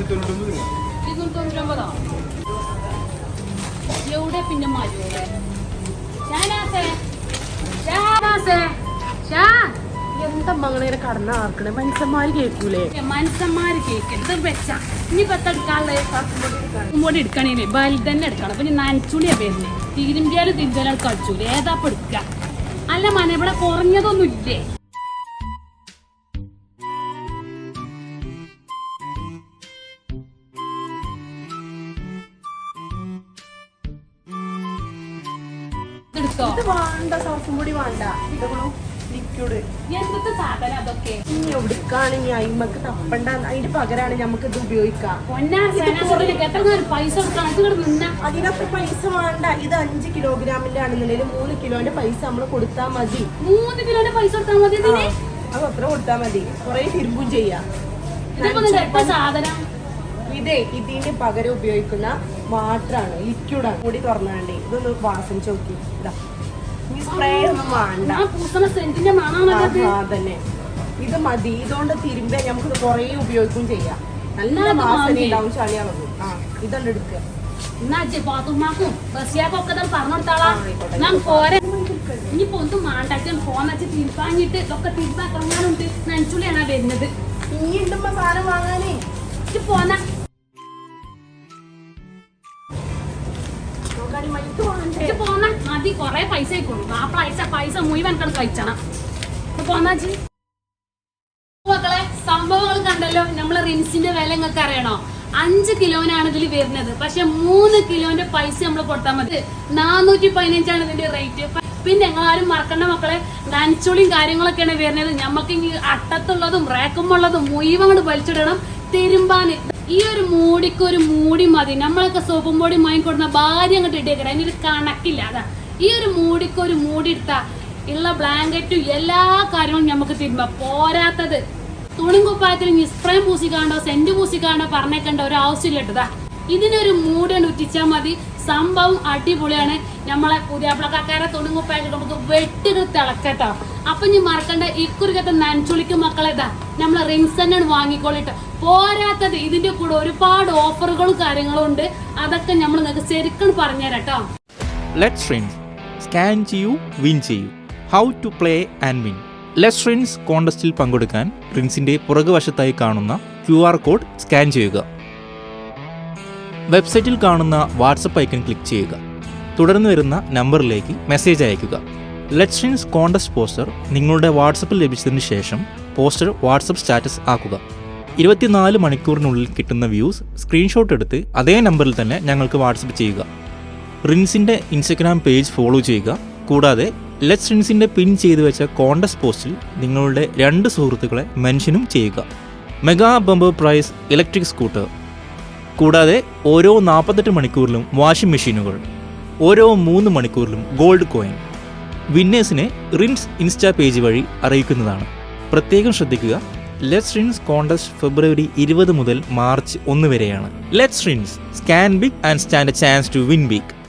ഇരുന്നൂറ്റി തൊണ്ണൂറ്റൊമ്പതോ എവിടെ പിന്നെ മരുവേ ഷാനാസേ ഷാനാസേ ഷാ. എന്താ മങ്ങനെ കടന്ന ആർക്കണേ? മനുഷ്യന്മാര് കേൾക്കൂലേ മനുഷ്യന്മാര് കേൾക്കരുത് വെച്ച. എടുക്കണേ ബലി തന്നെ എടുക്കണം. അപ്പൊ നനച്ചുളിയാ വരുന്നേ. തിരുമ്പിയാലും തിരുമ്പിയാലും കളിച്ചൂലേ? ഏതാ എടുക്ക? അല്ല മന ഇവിടെ കുറഞ്ഞതൊന്നും ഇല്ലേ എടുത്തോ ഇത് വേണ്ട സർഫും കൂടി വേണ്ട. ഇതോ ലിക്വിഡ് എന്തൊക്കെ സാധനം അതൊക്കെ? ഇനി എവിടുക്കാണെങ്കിൽ അയിമക്ക് തപ്പണ്ട. അതിന്റെ പകരാണ് നമുക്ക് ഇത് ഉപയോഗിക്കാം പൈസ ഇവിടെ പൈസ വേണ്ട. ഇത് അഞ്ച് കിലോഗ്രാമിന്റെ ആണെന്നുണ്ടെങ്കിൽ മൂന്ന് കിലോന്റെ പൈസ നമ്മൾ കൊടുത്താൽ മതി. മൂന്ന് കിലോന്റെ പൈസ കൊടുത്താൽ മതി അപ്പൊ അത് അത്ര കൊടുത്താൽ മതി. കുറെ തിരുമ്പും ചെയ്യാം. സാധനം? ഇതേ ഇതിന് പകരം ഉപയോഗിക്കുന്ന വാട്ടറാണ് ലിക്വിഡാണ് കൂടി തുറന്നാണ്ടേ ഇതൊന്ന് വാസന ചോക്കി. ഇതാ. ഈ സ്പ്രേ ഒന്നും വേണ്ട. ഞാൻ പൂസണ സെന്റിന്റെ അതന്നെ. ഇത് മതി. ഇതുകൊണ്ട് തിരുമ്പ നമുക്ക് കുറേ ഉപയോഗിക്കും ചെയ്യാം. നല്ല വാസന. ഉണ്ടാവും ചളിയാളകും ആ ഇതുണ്ട് എടുക്കുക എന്നാ പാത്തുമാക്കും ബസിയാക്കൊക്കെ തന്നെ പറഞ്ഞെടുത്താളാ ആ, ആയിക്കോട്ടെ. ഞാൻ പോരെ. ഇനിയിപ്പോ ഒന്നും മാണ്ടാക്കാൻ പോന്നച്ച് തിരുപ്പാഞ്ഞിട്ട് ഒക്കെ തിരുപ്പാക്കങ്ങാനുണ്ട് നനച്ചുള്ളിയാണ് വരുന്നത്. ഇനി ഉണ്ടുമ്പോ സാധനം വാങ്ങാനേ പൈസ മക്കളെ സംഭവങ്ങൾ കണ്ടല്ലോ. നമ്മളെ റിൻസിന്റെ വില നിങ്ങൾക്ക് അറിയണോ? അഞ്ച് കിലോനാണ് ഇതിൽ വരുന്നത്. പക്ഷെ മൂന്ന് കിലോന്റെ പൈസ നമ്മൾ കൊടുത്താൽ മതി. നാനൂറ്റി പതിനഞ്ചാണ് ഇതിന്റെ റേറ്റ് പിന്നെ ഞങ്ങൾ ആരും മറക്കണ്ട മക്കളെ. നനച്ചുളിയും കാര്യങ്ങളൊക്കെയാണ് വരുന്നത്. ഞമ്മക്ക് ഈ അട്ടത്തുള്ളതും റേക്കുമുള്ളതും മുഴുവൻ വലിച്ചിടണം. തിരുമ്പാന്. ഈ ഒരു മൂടിക്ക് ഒരു മൂടി മതി. നമ്മളൊക്കെ സോപ്പും പൊടി വാങ്ങിക്കൊടുന്ന ഭാര്യ അങ്ങോട്ട് ഇട്ടേക്കണം അതിനൊരു കണക്കില്ല. അതാ. ഈ ഒരു മൂടിക്ക് ഒരു മൂടി ഇട്ടാ ഉള്ള ബ്ലാങ്കറ്റും എല്ലാ കാര്യങ്ങളും നമുക്ക് തിരുമ്പ. പോരാത്തത്. തുണിയും കുപ്പായത്തിൽ നിസ്പ്രയം പൂസിക്കാണ്ടോ സെന്റ് പൂസിക്കാണ്ടോ പറഞ്ഞേക്കണ്ട ഒരു ആവശ്യമില്ല കേട്ടതാ ഇതിനൊരു മൂടണ്ട് ഉറ്റിച്ചാൽ മതി. സംഭവം അടിപൊളിയാണ്. നമ്മളെ പുതിയാപ്പിളക്കാരെ തുണിയും കുപ്പായൊക്കെ നമുക്ക് വെട്ടികൾ തിളക്കട്ടോ. അപ്പൊ ഇനി മറക്കണ്ട. ഇക്കുറിക്കത്തെ നനച്ചുളിക്കും മക്കളെതാ നമ്മളെ റിംഗ്സ് തന്നെയാണ് വാങ്ങിക്കോളിട്ട് പോരാത്തത് ഇതിന്റെ കൂടെ ഒരുപാട് ഓഫറുകളും കാര്യങ്ങളും ഉണ്ട്. അതൊക്കെ നമ്മൾ നിങ്ങൾക്ക് ശരിക്കും പറഞ്ഞുതരാട്ടോ. ലെറ്റ്സ് റിൻസ് സ്കാൻ ചെയ്യൂ വിൻ ചെയ്യൂ. How to play and win let's rinse കോണ്ടസ്റ്റിൽ പങ്കെടുക്കാൻ റിൻസിന്റെ പുറകുവശത്തായി കാണുന്ന ക്യു ആർ കോഡ് സ്കാൻ ചെയ്യുക വെബ്സൈറ്റിൽ കാണുന്ന വാട്സപ്പ് ഐക്കൺ ക്ലിക്ക് ചെയ്യുക. തുടർന്ന് വരുന്ന നമ്പറിലേക്ക് മെസ്സേജ് അയയ്ക്കുക ലെറ്റ്സ് റിൻസ് കോണ്ടസ്റ്റ് പോസ്റ്റർ നിങ്ങളുടെ വാട്സപ്പിൽ ലഭിച്ചതിന് ശേഷം പോസ്റ്റർ വാട്സപ്പ് സ്റ്റാറ്റസ് ആക്കുക. ഇരുപത്തിനാല് മണിക്കൂറിനുള്ളിൽ കിട്ടുന്ന വ്യൂസ് സ്ക്രീൻഷോട്ട് എടുത്ത് അതേ നമ്പറിൽ തന്നെ ഞങ്ങൾക്ക് വാട്സപ്പ് ചെയ്യുക. റിൻസിന്റെ ഇൻസ്റ്റഗ്രാം പേജ് ഫോളോ ചെയ്യുക. കൂടാതെ ലെറ്റ്സ് റിൻസിന്റെ പിൻ ചെയ്തു വെച്ച കോണ്ടസ്റ്റ് പോസ്റ്റിൽ നിങ്ങളുടെ രണ്ട് സുഹൃത്തുക്കളെ മെൻഷനും ചെയ്യുക. Mega bumper prize electric scooter. കൂടാതെ ഓരോ നാൽപ്പത്തെട്ട് മണിക്കൂറിലും വാഷിംഗ് മെഷീനുകൾ. ഓരോ മൂന്ന് മണിക്കൂറിലും ഗോൾഡ് കോയിൻ. വിന്നേഴ്സിനെ റിൻസ് ഇൻസ്റ്റാ പേജ് വഴി അറിയിക്കുന്നതാണ്. പ്രത്യേകം ശ്രദ്ധിക്കുക. ലെറ്റ്സ് റിൻസ് കോണ്ടസ്റ്റ് ഫെബ്രുവരി ഇരുപത് മുതൽ മാർച്ച് ഒന്ന് വരെയാണ്. Let's rinse scan big and stand a chance to win big